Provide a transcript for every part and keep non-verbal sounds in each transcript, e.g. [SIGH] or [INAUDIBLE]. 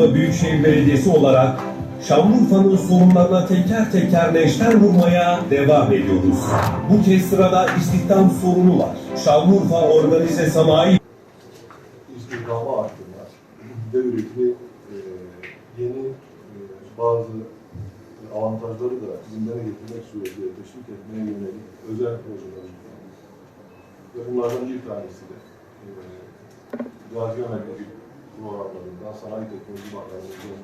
Şanlıurfa Büyükşehir Belediyesi olarak Şanlıurfa'nın sorunlarına teker teker neşter vurmaya devam ediyoruz. Bu kez sırada istihdam sorunu var. Şanlıurfa Organize Sanayi istihdamı arttırma ve üretimi yeni e, bazı avantajları da gündeme getirmek suretiyle teşvik etmeye yönelik özel projeler. Ve bunlardan bir tanesi de e, Gazi Merkezi programlarından Sanayi Teknoloji Bakanlığı'nın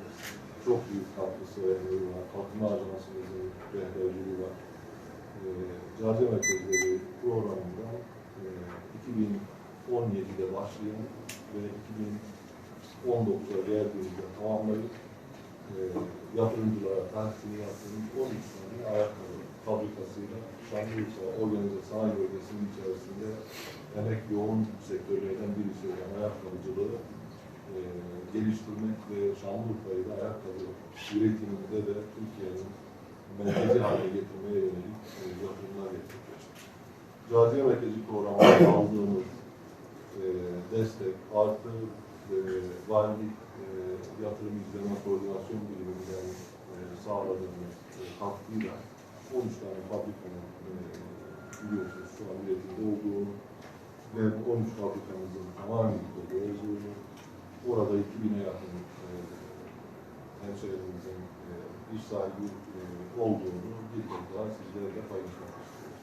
çok büyük katkısı ve emeği var. Kalkınma Ajansımızın rehberliği var. E, Gazi Merkezleri programından e, 2017'de başlayan ve 2019'a geldiğimizde tamamlayıp e, yatırımcılara tahsili yaptığımız 13 tane ayakkabı fabrikasıyla Şanlıurfa Organize Sanayi Bölgesi'nin içerisinde emek yoğun sektörlerden birisi olan ayakkabıcılığı e, geliştirmek ve Şanlıurfa'yı da ayakkabı üretiminde de Türkiye'nin merkezi hale getirmeye yönelik e, yatırımlar gerçekleştirdik. Cazibe Merkezi programında [COUGHS] aldığımız e, destek artı e, valilik e, yatırım izleme koordinasyon biriminden e, sağladığımız e, katkıyla 13 tane fabrikanın e, biliyorsunuz şu an üretimde olduğunu ve bu 13 fabrikamızın tamamen olduğunu orada 2000'e yakın e, hemşehrimizin e, iş sahibi e, olduğunu bir kez daha sizlerle paylaşmak istiyoruz.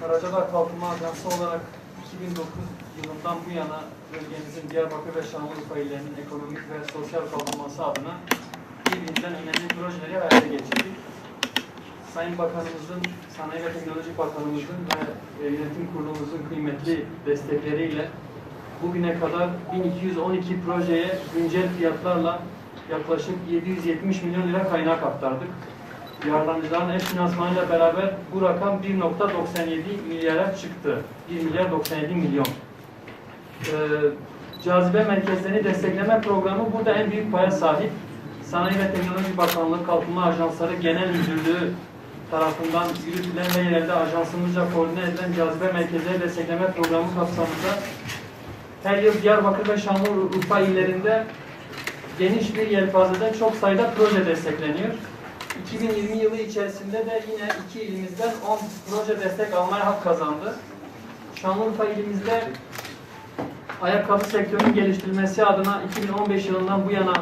Karacadağ Kalkınma Ajansı olarak 2009 yılından bu yana bölgemizin Diyarbakır ve Şanlıurfa illerinin ekonomik ve sosyal kalkınması adına birbirinden önemli projeleri hayata geçirdik. Sayın Bakanımızın, Sanayi ve Teknoloji Bakanımızın ve Yönetim Kurulumuzun kıymetli destekleriyle bugüne kadar 1212 projeye güncel fiyatlarla yaklaşık 770 milyon lira kaynak aktardık. Yararlanıcıların eş finansmanıyla beraber bu rakam 1.97 milyara çıktı. 1 milyar 97 milyon. Ee, cazibe merkezlerini destekleme programı burada en büyük paya sahip. Sanayi ve Teknoloji Bakanlığı Kalkınma Ajansları Genel Müdürlüğü tarafından yürütülen ve yerelde ajansımızca koordine edilen cazibe merkezleri destekleme programı kapsamında her yıl Diyarbakır ve Şanlıurfa illerinde geniş bir yelpazede çok sayıda proje destekleniyor. 2020 yılı içerisinde de yine iki ilimizden 10 proje destek almaya hak kazandı. Şanlıurfa ilimizde ayakkabı sektörünün geliştirilmesi adına 2015 yılından bu yana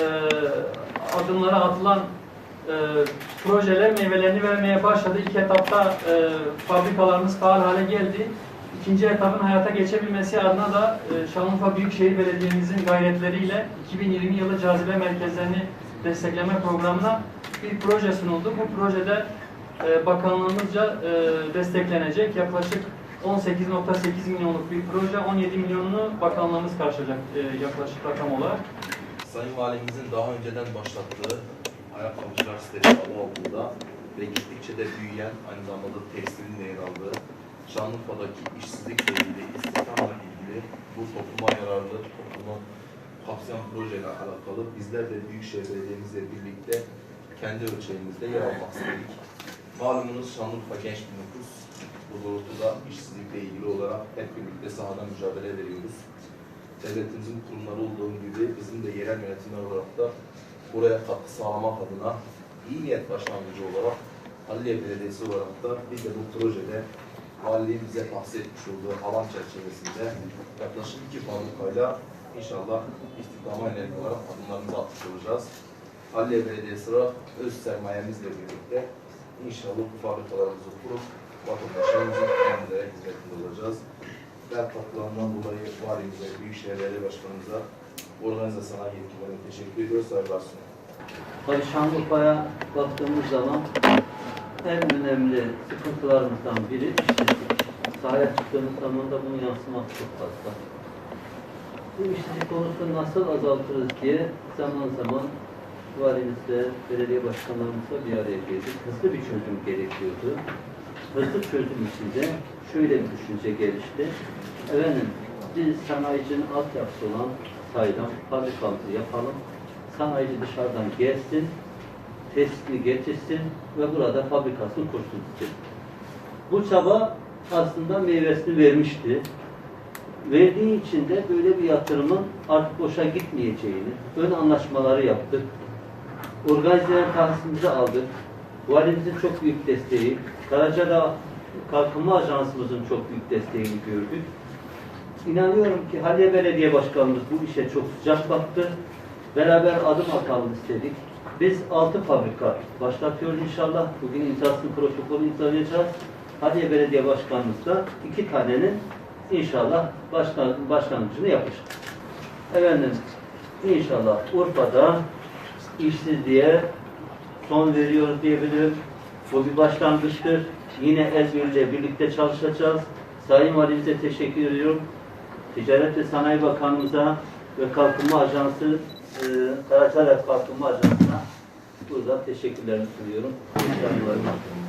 e, adımlara atılan e, projeler meyvelerini vermeye başladı. İlk etapta e, fabrikalarımız faal hale geldi. İkinci etapın hayata geçebilmesi adına da e, Şanlıurfa Büyükşehir Belediye'mizin gayretleriyle 2020 yılı cazibe merkezlerini destekleme programına bir proje sunuldu. Bu projede e, bakanlığımızca e, desteklenecek. Yaklaşık 18.8 milyonluk bir proje, 17 milyonunu bakanlığımız karşılayacak e, yaklaşık rakam olarak. Sayın Valimizin daha önceden başlattığı ayakkabıcılar sitesi altında ve gittikçe de büyüyen aynı zamanda tekstilin de yer aldığı Şanlıurfa'daki işsizlikle ilgili, istihdamla ilgili bu topluma yararlı, toplumu kapsayan projeyle alakalı bizler de Büyükşehir Belediye'mizle birlikte kendi ölçeğimizde yer almak istedik. Malumunuz Şanlıurfa genç bir nüfus. Bu doğrultuda işsizlikle ilgili olarak hep birlikte sahada mücadele veriyoruz devletimizin kurumları olduğu gibi bizim de yerel yönetimler olarak da buraya katkı sağlamak adına iyi niyet başlangıcı olarak Halliye Belediyesi olarak da biz de bu projede valiliğin bize tahsis etmiş olduğu alan çerçevesinde yaklaşık iki fabrikayla inşallah istihdama yönelik olarak adımlarımızı atmış olacağız. Halliye Belediyesi olarak öz sermayemizle birlikte inşallah bu fabrikalarımızı kurup vatandaşlarımızın kendilerine hizmetinde olacağız. Ben katkılarından dolayı valimize, Büyükşehir Belediye Başkanımıza, organize sanayi yetkililerine teşekkür ediyoruz. Saygılar sunuyorum. Tabii Şanlıurfa'ya baktığımız zaman en önemli sıkıntılarımızdan biri işsizlik. Sahaya çıktığımız zaman da bunun yansıması çok fazla. Bu işsizlik konusunu nasıl azaltırız diye zaman zaman valimizle, belediye başkanlarımızla bir araya geldik. Hızlı bir çözüm gerekiyordu. Hızlı çözüm içinde şöyle bir düşünce gelişti. Efendim, biz sanayicinin altyapısı olan sayıdan fabrikamızı yapalım. Sanayici dışarıdan gelsin, tesisini getirsin ve burada fabrikasını kursun istedik. Bu çaba aslında meyvesini vermişti. Verdiği için de böyle bir yatırımın artık boşa gitmeyeceğini, ön anlaşmaları yaptık. Organizeler tahsisimizi aldık. Valimizin çok büyük desteği, Karacadağ Kalkınma Ajansımızın çok büyük desteğini gördük. İnanıyorum ki Haliye Belediye Başkanımız bu işe çok sıcak baktı. Beraber adım atalım istedik. Biz altı fabrika başlatıyoruz inşallah. Bugün imzasını protokolü imzalayacağız. Haliye Belediye Başkanımız da iki tanenin inşallah başkan, başlangıcını yapacak. Efendim inşallah Urfa'da işsizliğe son veriyoruz diyebilirim. Bu bir başlangıçtır. Yine birliğiyle birlikte çalışacağız. Sayın Valimize teşekkür ediyorum. Ticaret ve Sanayi Bakanımıza ve Kalkınma Ajansı, e, Karacalar Kalkınma Ajansı'na burada teşekkürlerimi sunuyorum. İnşallah.